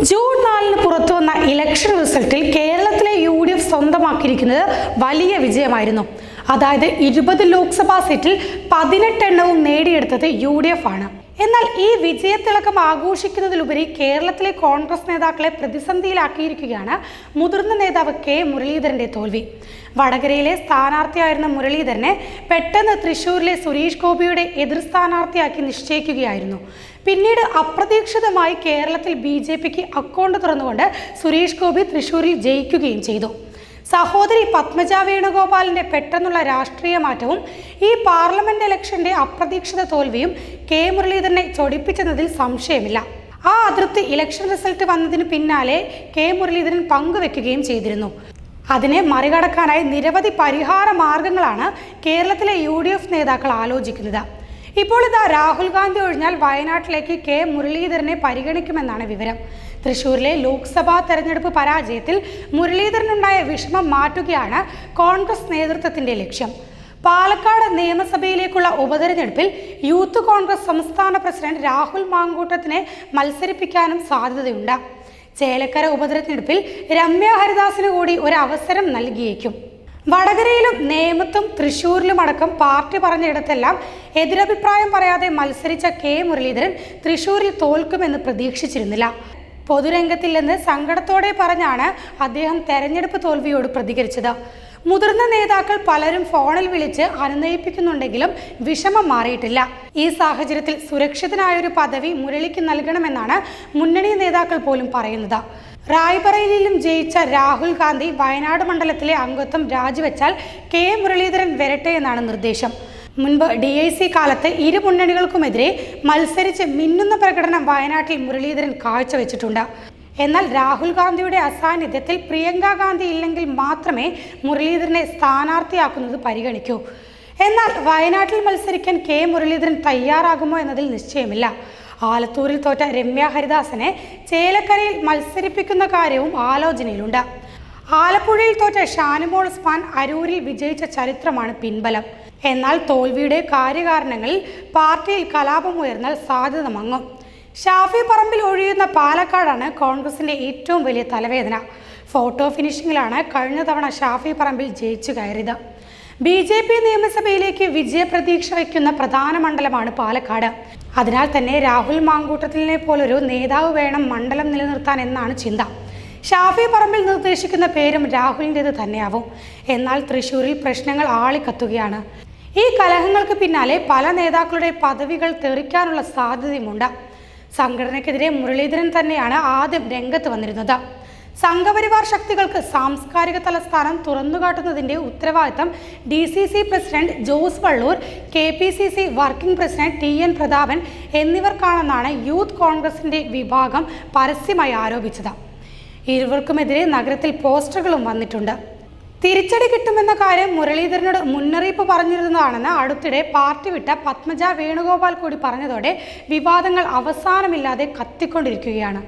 June നാലിന് പുറത്തു വന്ന ഇലക്ഷൻ റിസൾട്ടിൽ കേരളത്തിലെ യു ഡി എഫ് സ്വന്തമാക്കിയിരിക്കുന്നത് വലിയ വിജയമായിരുന്നു. അതായത് ഇരുപത് ലോക്സഭാ സീറ്റിൽ പതിനെട്ടെണ്ണവും നേടിയെടുത്തത് യു ഡി എഫ് ആണ്. എന്നാൽ ഈ വിജയത്തിളക്കം ആഘോഷിക്കുന്നതിലുപരി കേരളത്തിലെ കോൺഗ്രസ് നേതാക്കളെ പ്രതിസന്ധിയിലാക്കിയിരിക്കുകയാണ് മുതിർന്ന നേതാവ് കെ മുരളീധരന്റെ തോൽവി. വടകരയിലെ സ്ഥാനാർത്ഥിയായിരുന്ന മുരളീധരനെ പെട്ടെന്ന് തൃശൂരിലെ സുരേഷ് ഗോപിയുടെ എതിർ സ്ഥാനാർത്ഥിയാക്കി നിശ്ചയിക്കുകയായിരുന്നു. പിന്നീട് അപ്രതീക്ഷിതമായി കേരളത്തിൽ ബി ജെ പിക്ക് അക്കൗണ്ട് തുറന്നുകൊണ്ട് സുരേഷ് ഗോപി തൃശൂരിൽ ജയിക്കുകയും ചെയ്തു. സഹോദരി പത്മജ വേണുഗോപാലിന്റെ പെട്ടെന്നുള്ള രാഷ്ട്രീയ മാറ്റവും ഈ പാർലമെന്റ് ഇലക്ഷന്റെ അപ്രതീക്ഷിത തോൽവിയും കെ മുരളീധരനെ ചൊടിപ്പിച്ചെന്നതിൽ സംശയമില്ല. ആ അതിർത്തി ഇലക്ഷൻ റിസൾട്ട് വന്നതിന് പിന്നാലെ കെ മുരളീധരൻ പങ്കുവെക്കുകയും ചെയ്തിരുന്നു. അതിനെ മറികടക്കാനായി നിരവധി പരിഹാര മാർഗങ്ങളാണ് കേരളത്തിലെ യു നേതാക്കൾ ആലോചിക്കുന്നത്. ഇപ്പോൾ ഇതാ രാഹുൽ ഗാന്ധി ഒഴിഞ്ഞാൽ വയനാട്ടിലേക്ക് കെ. മുരളീധരനെ പരിഗണിക്കുമെന്നാണ് വിവരം. തൃശൂരിലെ ലോക്സഭാ തെരഞ്ഞെടുപ്പ് പരാജയത്തിൽ മുരളീധരനുണ്ടായ വിഷമം മാറ്റുകയാണ് കോൺഗ്രസ് നേതൃത്വത്തിന്റെ ലക്ഷ്യം. പാലക്കാട് നിയമസഭയിലേക്കുള്ള ഉപതെരഞ്ഞെടുപ്പിൽ യൂത്ത് കോൺഗ്രസ് സംസ്ഥാന പ്രസിഡന്റ് രാഹുൽ മാങ്കൂട്ടത്തിനെ മത്സരിപ്പിക്കാനും സാധ്യതയുണ്ട്. ചേലക്കര ഉപതെരഞ്ഞെടുപ്പിൽ രമ്യ ഹരിദാസിന് കൂടി ഒരു അവസരം നൽകിയേക്കും. വടകരയിലും നേമത്തും തൃശൂരിലും അടക്കം പാർട്ടി പറഞ്ഞിടത്തെല്ലാം എതിരഭിപ്രായം പറയാതെ മത്സരിച്ച കെ മുരളീധരൻ തൃശൂരിൽ തോൽക്കുമെന്ന് പ്രതീക്ഷിച്ചിരുന്നില്ല. പൊതുരംഗത്തില്ലെന്ന് സങ്കടത്തോടെ പറഞ്ഞാണ് അദ്ദേഹം തെരഞ്ഞെടുപ്പ് തോൽവിയോട് പ്രതികരിച്ചത്. മുതിർന്ന നേതാക്കൾ പലരും ഫോണിൽ വിളിച്ച് അനുനയിപ്പിക്കുന്നുണ്ടെങ്കിലും വിഷമം മാറിയിട്ടില്ല. ഈ സാഹചര്യത്തിൽ സുരക്ഷിതനായൊരു പദവി മുരളിക്ക് നൽകണമെന്നാണ് മുന്നണി നേതാക്കൾ പോലും പറയുന്നത്. റായ്ബറേലിയിലും ജയിച്ച രാഹുൽ ഗാന്ധി വയനാട് മണ്ഡലത്തിലെ അംഗത്വം രാജിവെച്ചാൽ കെ മുരളീധരൻ വരട്ടെ എന്നാണ് നിർദ്ദേശം. മുൻപ് ഡി ഐ സി കാലത്ത് ഇരു മുന്നണികൾക്കുമെതിരെ മത്സരിച്ച് മിന്നുന്ന പ്രകടനം വയനാട്ടിൽ മുരളീധരൻ കാഴ്ചവെച്ചിട്ടുണ്ട്. എന്നാൽ രാഹുൽ ഗാന്ധിയുടെ അസാന്നിധ്യത്തിൽ പ്രിയങ്ക ഗാന്ധി ഇല്ലെങ്കിൽ മാത്രമേ മുരളീധരനെ സ്ഥാനാർത്ഥിയാക്കുന്നത് പരിഗണിക്കൂ. എന്നാൽ വയനാട്ടിൽ മത്സരിക്കാൻ കെ മുരളീധരൻ തയ്യാറാകുമോ എന്നതിൽ നിശ്ചയമില്ല. ആലത്തൂരിൽ തോറ്റ രമ്യ ഹരിദാസനെ ചേലക്കരയിൽ മത്സരിപ്പിക്കുന്ന കാര്യവും ആലോചനയിലുണ്ട്. ആലപ്പുഴയിൽ തോറ്റ ഷാനുമോൾ സ്പാൻ അരൂരിൽ വിജയിച്ച ചരിത്രമാണ് പിൻബലം. എന്നാൽ തോൽവിയുടെ കാര്യകാരണങ്ങളിൽ പാർട്ടിയിൽ കലാപമുയർന്നാൽ സാധ്യത മങ്ങും. ഷാഫി പറമ്പിൽ ഒഴിയുന്ന പാലക്കാടാണ് കോൺഗ്രസിന്റെ ഏറ്റവും വലിയ തലവേദന. ഫോട്ടോ ഫിനിഷിംഗിലാണ് കഴിഞ്ഞ തവണ ഷാഫി പറമ്പിൽ ജയിച്ചു കയറിയത്. ബി ജെ പി നിയമസഭയിലേക്ക് വിജയപ്രതീക്ഷ വയ്ക്കുന്ന പ്രധാന മണ്ഡലമാണ് പാലക്കാട്. അതിനാൽ തന്നെ രാഹുൽ മാങ്കൂട്ടത്തിലിനെ പോലൊരു നേതാവ് വേണം മണ്ഡലം നിലനിർത്താൻ എന്നാണ് ചിന്ത. ഷാഫി പറമ്പിൽ നിർദ്ദേശിക്കുന്ന പേരും രാഹുലിന്റെത് തന്നെയാവും. എന്നാൽ തൃശൂരിൽ പ്രശ്നങ്ങൾ ആളിക്കത്തുകയാണ്. ഈ കലഹങ്ങൾക്ക് പിന്നാലെ പല നേതാക്കളുടെ പദവികൾ തെറിക്കാനുള്ള സാധ്യതയുമുണ്ട്. സംഘടനയ്ക്കെതിരെ മുരളീധരൻ തന്നെയാണ് ആദ്യം രംഗത്ത് വന്നിരുന്നത്. സംഘപരിവാർ ശക്തികൾക്ക് സാംസ്കാരിക തലസ്ഥാനം തുറന്നുകാട്ടുന്നതിന്റെ ഉത്തരവാദിത്തം D C C president Jose Vallur K P C C working president T N Prathapan എന്നിവർക്കാണെന്നാണ് youth കോൺഗ്രസിന്റെ വിഭാഗം പരസ്യമായി ആരോപിച്ചത്. ഇരുവർക്കുമെതിരെ നഗരത്തിൽ പോസ്റ്ററുകളും വന്നിട്ടുണ്ട്. തിരിച്ചടി കിട്ടുമെന്ന കാര്യം മുരളീധരനോട് മുന്നറിയിപ്പ് പറഞ്ഞിരുന്നതാണെന്ന് അടുത്തിടെ പാർട്ടി വിട്ട പത്മജ വേണുഗോപാൽ കൂടി പറഞ്ഞതോടെ വിവാദങ്ങൾ അവസാനമില്ലാതെ കത്തിക്കൊണ്ടിരിക്കുകയാണ്.